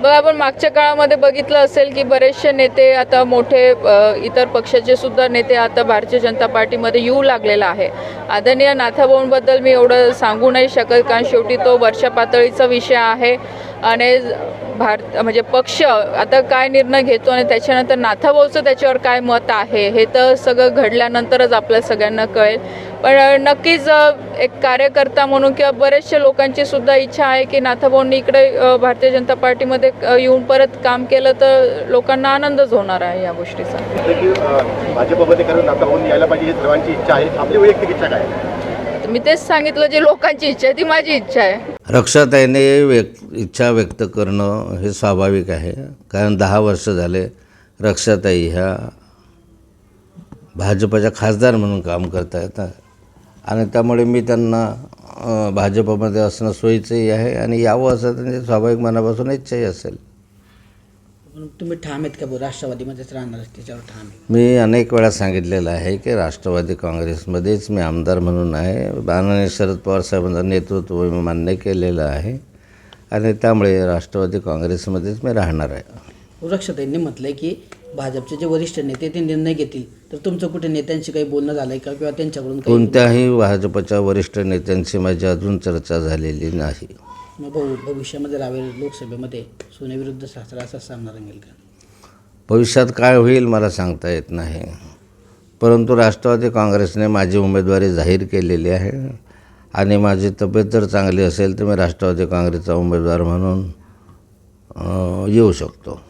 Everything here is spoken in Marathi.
बघा आपण मागच्या काळामध्ये बघितलं असेल की बरेचसे नेते आता मोठे इतर पक्षाचे सुद्धा नेते आता भारतीय जनता पार्टीमध्ये येऊ लागलेला आहे. आदरणीय नाथाभाऊंबद्दल मी एवढं सांगू नाही शकत कारण शेवटी तो वर्षा पातळीचा विषय आहे. आणि भारत म्हणजे पक्ष आता काय निर्णय घेतो आणि त्याच्यानंतर नाथाभाऊचं त्याच्यावर काय मत आहे हे तर सगळं घडल्यानंतरच आपल्या सगळ्यांना कळेल. पण नक्कीच एक कार्यकर्ता म्हणून किंवा बरेचशा लोकांची सुद्धा इच्छा आहे की नाथाभाऊंनी इकडे भारतीय जनता पार्टीमध्ये येऊन परत काम केलं तर लोकांना आनंदच होणार आहे या गोष्टीचा. भाजपमध्ये कारण यायला पाहिजे सर्वांची इच्छा आहे. आपली वैयक्तिक इच्छा काय? मी तेच सांगितलं जे लोकांची इच्छा आहे ती माझी इच्छा आहे. रक्षाताईने व्यक् इच्छा व्यक्त करणं हे स्वाभाविक आहे. कारण दहा वर्ष झाले रक्षाताई ह्या भाजपच्या खासदार म्हणून काम करता आहेत आणि त्यामुळे मी त्यांना भाजपमध्ये असणं सोयीचंही आहे आणि यावं असं त्यांची स्वाभाविक मनापासून इच्छाही असेल. पण तुम्ही ठाम आहेत का भाऊ राष्ट्रवादीमध्येच राहणार त्याच्यावर ठाम आहे मी अनेक वेळा सांगितलेलं आहे की राष्ट्रवादी काँग्रेसमध्येच मी आमदार म्हणून आहे. माननीय शरद पवार साहेबांचं नेतृत्व मी मान्य केलेलं आहे. आणि त्यामुळे राष्ट्रवादी काँग्रेसमध्येच मी राहणार आहे. रक्षाताईंनी म्हटलंय की भाजपचे जे वरिष्ठ नेते ते निर्णय घेतील. तर तुमचं कुठे नेत्यांशी काही बोलणं झालंय का? किंवा त्यांच्याकडून काही कोणत्याही भाजपच्या वरिष्ठ नेत्यांशी माझी अजून चर्चा झालेली नाही. मग भाऊ भविष्यामध्ये रावेल लोकसभेमध्ये सोनेविरुद्ध सासरा असा सामना रंगेल का? भविष्यात काय होईल मला सांगता येत नाही. परंतु राष्ट्रवादी काँग्रेसने माझी उमेदवारी जाहीर केलेली आहे. आणि माझी तब्येत जर चांगली असेल तर मी राष्ट्रवादी काँग्रेसचा उमेदवार म्हणून येऊ शकतो.